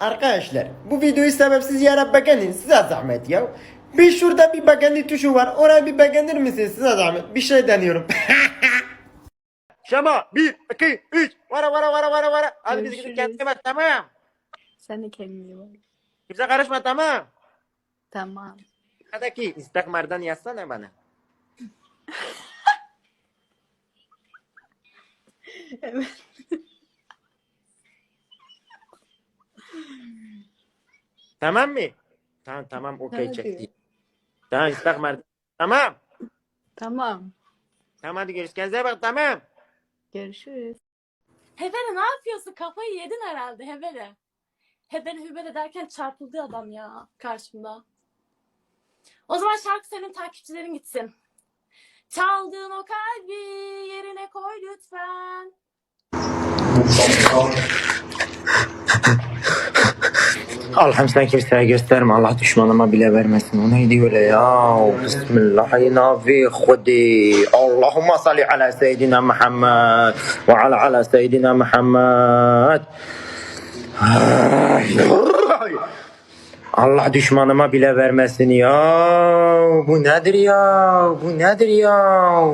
Arkadaşlar bu videoyu sebepsiz yere beğenin size zahmet ya. Bir şurada bir beğeni tuşu var oraya bir beğenir misiniz size zahmet bir şey deniyorum. Şama 1 2 3 vara vara vara vara vara. Hadi biz gidip kendine bak tamam. Sen de kendine bak. Kimse karışma tamam. Tamam. Hadi ki istakmardan yazsana bana. Evet. Tamam mı? Tamam tamam okey çekti. Tamam istakmardan. Tamam. Tamam. Tamam hadi görüşürüz. Kendinize bak tamam. Görüşürüz. Hebele ne yapıyorsun? Kafayı yedin herhalde Hebele. Hebele hübele derken çarpıldı adam ya karşımda. O zaman şarkı senin takipçilerin gitsin. Çaldığın o kalbi yerine koy lütfen. Allah'ım sen kimseye gösterme. Allah düşmanıma bile vermesin. O neydi öyle ya? Bismillahirrahmanirrahim. Allahümme salli ala seyyidina Muhammed ve ala ala seyyidina Muhammed. Allah düşmanıma bile vermesin ya. Bu nedir ya? Bu nedir ya?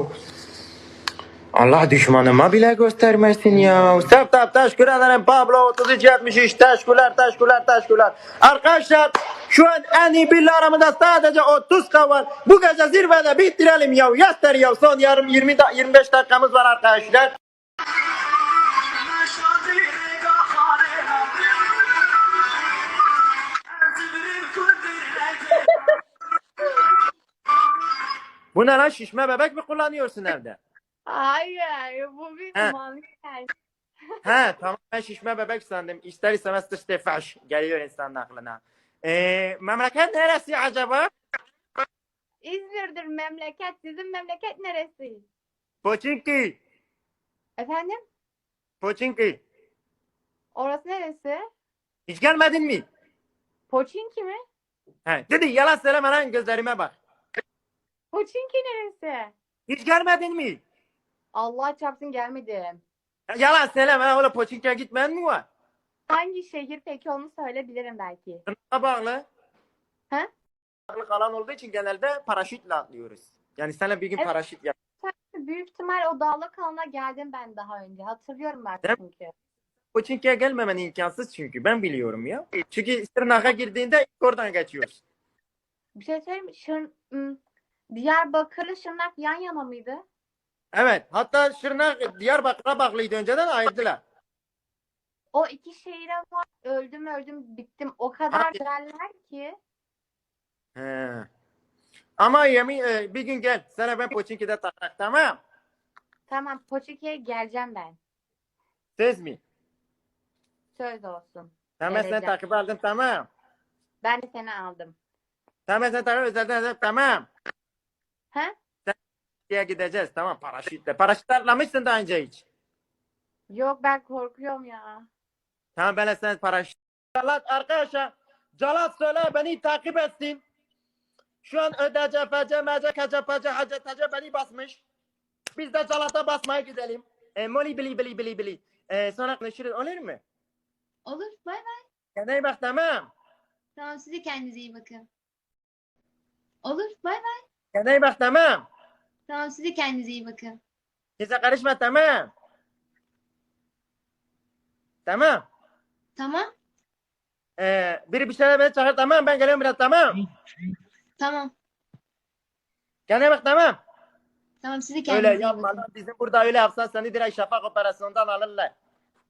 Allah düşmanıma bile göstermesin ya. Tap tap teşekkür ederim Pablo 3373 teşekkürler teşekkürler teşekkürler. Arkadaşlar şu an en iyi aramında sadece 30 k var. Bu gece zirvede bitirelim ya. Yeter ya son yarım 20 da, 25 dakikamız var arkadaşlar. Bu ne lan şişme bebek mi kullanıyorsun evde? Hayır, bu bir He. manken. He tamam ben şişme bebek sandım. İster istemez dış tefaş geliyor insanın aklına. Ee, memleket neresi acaba? İzmir'dir memleket. Sizin memleket neresi? Poçinki. Efendim? Poçinki. Orası neresi? Hiç gelmedin mi? Poçinki mi? He, dedi yalan söyleme lan gözlerime bak. Poçinki neresi? Hiç gelmedin mi? Allah çarpsın gelmedim. Yalan söyleme lan oğlum Poçinki'ye gitmeyen mi var? Hangi şehir peki onu söyleyebilirim belki. Tırnağa bağlı. He? Bağlı kalan olduğu için genelde paraşütle atlıyoruz. Yani sana bir gün Evet. paraşüt yap. Büyük ihtimal o dağlık alana geldim ben daha önce. Hatırlıyorum ben Değil çünkü. Poçinki'ye gelmemen imkansız çünkü ben biliyorum ya. Çünkü Tırnak'a girdiğinde ilk oradan geçiyoruz. Bir şey söyleyeyim mi? Şır... ım, Diyarbakır'la Şırnak yan yana mıydı? Evet. Hatta Şırnak Diyarbakır'a bağlıydı önceden ayırdılar. O iki şehire var. Öldüm öldüm bittim. O kadar Hadi. derler ki. He. Ama yemin e, bir gün gel. Sana ben Poçinki'de tarak tamam. Tamam Poçinki'ye geleceğim ben. Söz mü? Söz olsun. Tamam seni Geleceğim. takip aldım tamam. Ben de seni aldım. Tamam seni takip özelden tamam. He? Diye gideceğiz tamam paraşütle. Paraşütle atlamışsın daha önce hiç. Yok ben korkuyorum ya. Tamam ben de sen paraşüt. Calat arkadaşlar. Calat söyle beni takip etsin. Şu an ödece, fece, mece, kece, pece, hacı, tece beni basmış. Biz de Calat'a basmaya gidelim. E, moli bili bili bili bili. E, sonra konuşuruz olur mu? Olur. Bay bay. Kendine iyi bak tamam. Tamam siz de kendinize iyi bakın. Olur. Bay bay. Kendine iyi bak tamam. Tamam siz de kendinize iyi bakın. Kimse karışma tamam. Tamam. Tamam. Ee, biri bir şeyler beni çağır tamam ben geliyorum biraz tamam. Tamam. Kendine bak tamam. Tamam siz de kendinize Öyle iyi yapma bakın. lan bizim burada öyle yapsan seni direkt şafak operasyonundan alırlar.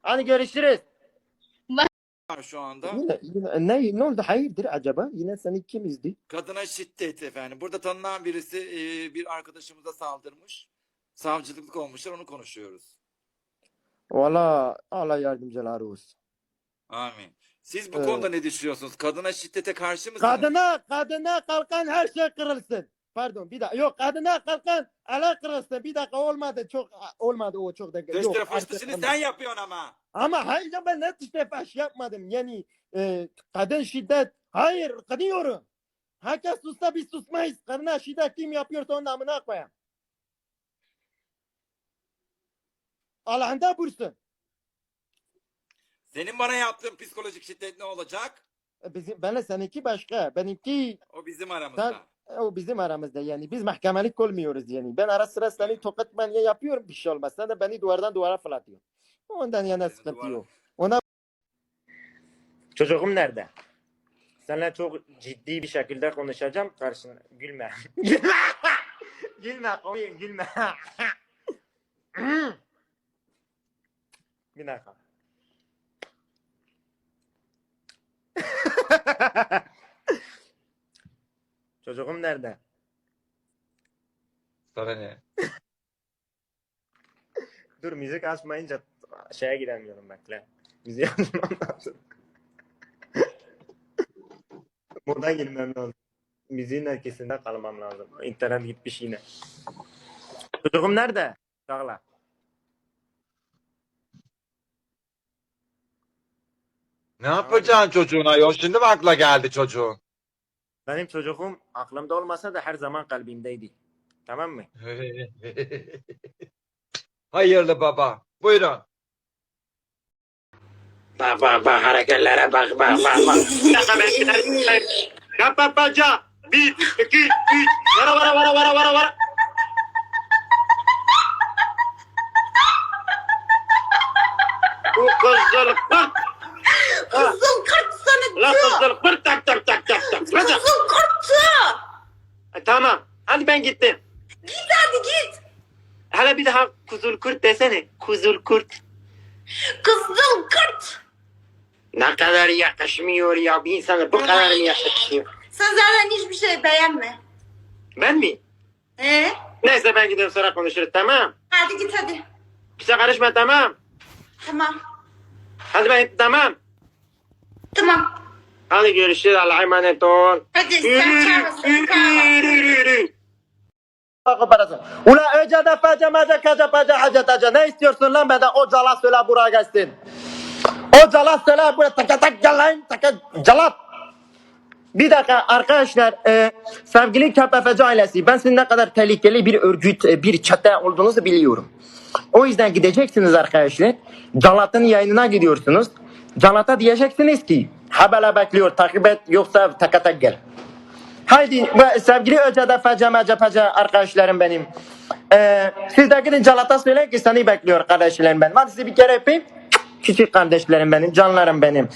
Hadi görüşürüz. Var şu anda. Yine, yine ne, ne oldu hayırdır acaba? Yine seni kim izdi? Kadına şiddet efendim. Burada tanınan birisi e, bir arkadaşımıza saldırmış. Savcılıklık olmuşlar onu konuşuyoruz. Valla Allah yardımcıları olsun. Amin. Siz bu Evet. konuda ne düşünüyorsunuz? Kadına şiddete karşı mısınız? Kadına, kadına kalkan her şey kırılsın. Pardon bir dakika. Yok kadına kalkan ala kırılsın. Bir dakika olmadı. Çok olmadı o çok artık fıştısını olmadı. sen yapıyorsun ama. Ama hayır ben net işte baş yapmadım. Yani e, kadın şiddet. Hayır kınıyorum. Herkes sussa biz susmayız. Kadına şiddet kim yapıyorsa onun amına koyayım. Allah'ında bursun. Senin bana yaptığın psikolojik şiddet ne olacak? E, Bizim, benle seninki başka. Benimki O bizim aramızda. sen, e, o bizim aramızda yani. Biz mahkemelik olmuyoruz yani. Ben ara sıra seni tokat manya yapıyorum bir şey olmaz. Sen de beni duvardan duvara fırlatıyorsun. Ondan yana sıkıntı yok. Ona... Çocuğum nerede? Seninle çok ciddi bir şekilde konuşacağım. Karşına gülme. gülme. gülme komik gülme. bir dakika. Çocuğum nerede? Sana ne? Dur müzik açmayınca şeye giremiyorum bekle. Müziği açmam lazım. Buradan girmem lazım. Müziğin arkasında kalmam lazım. İnternet gitmiş yine. Çocuğum nerede? Çağla. Ne yapacaksın çocuğuna yol? Şimdi mi akla geldi çocuğun? Benim çocuğum aklımda olmasa da her zaman kalbimdeydi. Tamam mı? Hayırlı baba. Buyurun. Bak bak bak hareketlere bak bak bak bak. Yap yap baca. Bir, iki, üç. Vara vara vara vara vara vara. Bu kızıl kurt. Kızıl kurt sana diyor. La kızıl kurt tak tak tak tak tak. Kızıl kurt. Tamam. Hadi ben gittim. Git hadi git. Hala bir daha kuzul kurt desene. Kuzul kurt. Kızıl kurt. Ne kadar yakışmıyor ya bir insana bu kadar mı yakışmıyor? Sen zaten hiçbir şey beğenme. Ben mi? Ee? Neyse ben gidiyorum sonra konuşuruz tamam. Hadi git hadi. Bize karışma tamam. Tamam. Hadi ben tamam. Tamam. Hadi görüşürüz Allah'a emanet ol. Hadi sen çağırma sen çağırma. Ula öce de fece mece kece pece hacet. Ne istiyorsun lan benden? O calat söyle buraya gelsin. O calat söyle buraya taka tak lan. Taka calat. Bir dakika arkadaşlar e, sevgili KPFC ailesi ben sizin ne kadar tehlikeli bir örgüt e, bir çete olduğunuzu biliyorum. O yüzden gideceksiniz arkadaşlar. Calat'ın yayınına gidiyorsunuz. Calat'a diyeceksiniz ki habele bekliyor takip et yoksa taka tak gel. Haydi ve sevgili Öce'de Fece Mece Fece arkadaşlarım benim. Ee, siz de gidin Calat'a söyleyin ki seni bekliyor kardeşlerim benim. Hadi sizi bir kere öpeyim. Küçük kardeşlerim benim, canlarım benim.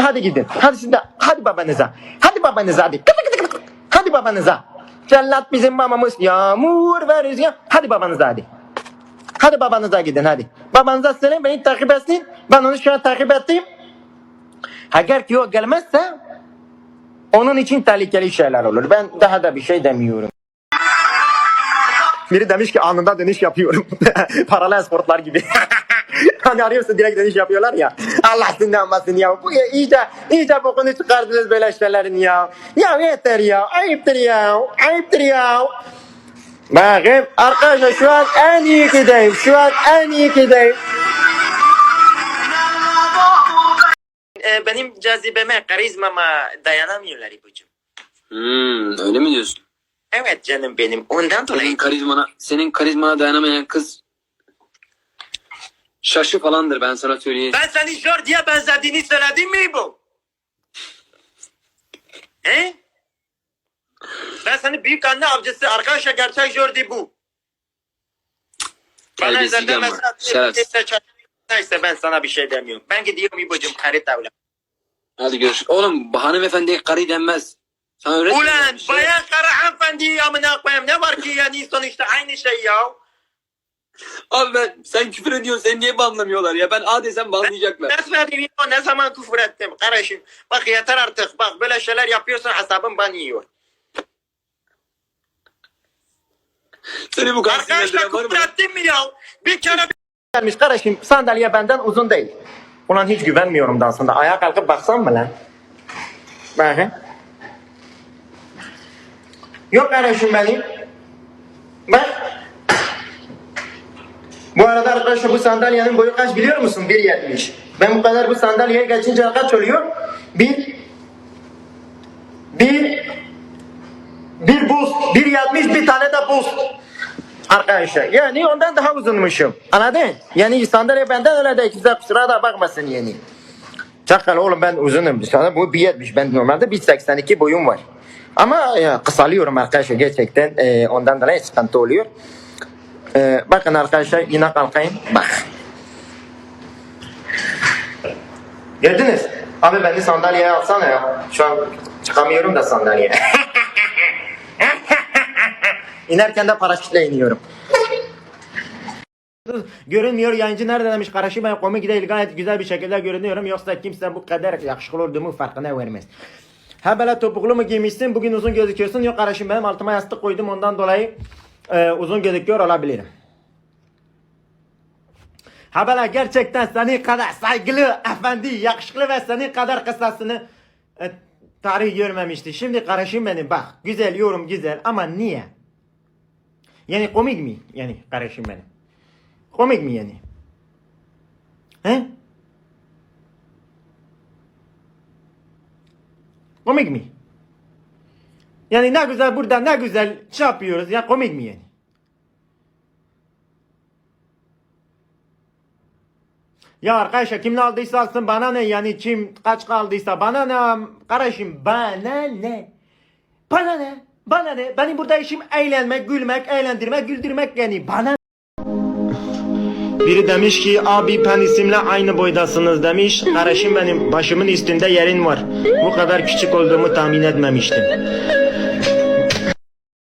Hadi gidin. Hadi siz de, hadi babanıza. Hadi babanıza hadi. Hadi babanıza. Cellat bizim mamamız yağmur ve rüzgar. Hadi babanıza hadi. Hadi babanıza gidin hadi. Babanıza söyleyin beni takip etsin. Ben onu şu an takip ettim. Eğer ki o gelmezse onun için tehlikeli şeyler olur. Ben daha da bir şey demiyorum. Biri demiş ki anında dönüş yapıyorum. Paralel sportlar gibi. hani arıyorsun direkt dönüş yapıyorlar ya. Allah sinirlenmesin ya. Bu ya iyice, iyice bokunu çıkardınız böyle şeylerin ya. Ya yeter ya. Ayıptır ya. Ayıptır ya. Bakın arkadaşlar şu an en iyi gideyim. Şu an en iyi gideyim. Ee, benim cazibeme, karizmama dayanamıyorlar ipucum. Hmm, öyle mi diyorsun? Evet canım benim. Ondan dolayı. Senin karizmana, senin karizmana dayanamayan kız şaşı falandır ben sana söyleyeyim. Ben seni Jordi'ye benzediğini söyledim mi bu? He? Ben seni büyük anne avcısı arkadaşlar gerçek Jordi bu. Bana Terbiyesiz özelden ama, şerefsiz. neyse, neyse ben sana bir şey demiyorum. Ben gidiyorum İbo'cum karı tavla. Hadi görüşürüz. Oğlum hanımefendiye karı denmez. Sana öyle Ulan bayan karı hanımefendi amına koyayım ne var ki yani sonuçta aynı şey ya. Abi ben sen küfür ediyorsun seni niye banlamıyorlar ya? Ben A desem banlayacaklar. Söyleyeyim o ne zaman küfür ettim kardeşim. Bak yeter artık bak böyle şeyler yapıyorsan hesabım ban yiyor. Seni bu kadar Arkadaşlar sinirlendiren var mı? küfür ettin mi ya? Bir kere Gelmiş kardeşim sandalye benden uzun değil. Ulan hiç güvenmiyorum da aslında. Ayağa kalkıp baksam mı lan? Bakın. Yok kardeşim benim. Bak. Bu arada arkadaşlar bu sandalyenin boyu kaç biliyor musun? 1.70. Ben bu kadar bu sandalyeye geçince kaç oluyor? Bir. Bir. Bir buz. 1.70 bir tane de buz. Arkadaşlar yani ondan daha uzunmuşum. Anladın? Yani sandalye benden öyle değil. Kimse kusura da bakmasın yani. Çakal oğlum ben uzunum. Sana bu 1.70. Ben normalde 1.82 boyum var. Ama kısalıyorum arkadaşlar gerçekten. e, ondan dolayı sıkıntı oluyor. E, bakın arkadaşlar yine kalkayım. Bak. Gördünüz. Abi beni sandalyeye alsana ya. Şu an çıkamıyorum da sandalyeye. İnerken de paraşütle iniyorum. Görünmüyor yayıncı nerede demiş kardeşim ben komik değil gayet güzel bir şekilde görünüyorum yoksa kimse bu kadar yakışıklı olduğumu farkına vermez. Ha böyle topuklu mu giymişsin bugün uzun gözüküyorsun yok kardeşim benim altıma yastık koydum ondan dolayı e, uzun gözüküyor olabilirim. Ha gerçekten senin kadar saygılı, efendi, yakışıklı ve senin kadar kısasını e, tarih görmemişti. Şimdi kardeşim benim bak güzel yorum güzel ama niye? Yani komik mi? Yani kardeşim benim. Komik mi yani? He? Komik mi? Yani ne güzel burada ne güzel şey yapıyoruz ya komik mi yani? Ya arkadaşlar kim ne aldıysa alsın bana ne yani kim kaç kaldıysa bana ne kardeşim bana ne? Bana ne? Bana ne? Benim burada işim eğlenmek, gülmek, eğlendirmek, güldürmek yani bana biri demiş ki abi penisimle aynı boydasınız demiş. Kardeşim benim başımın üstünde yerin var. Bu kadar küçük olduğumu tahmin etmemiştim.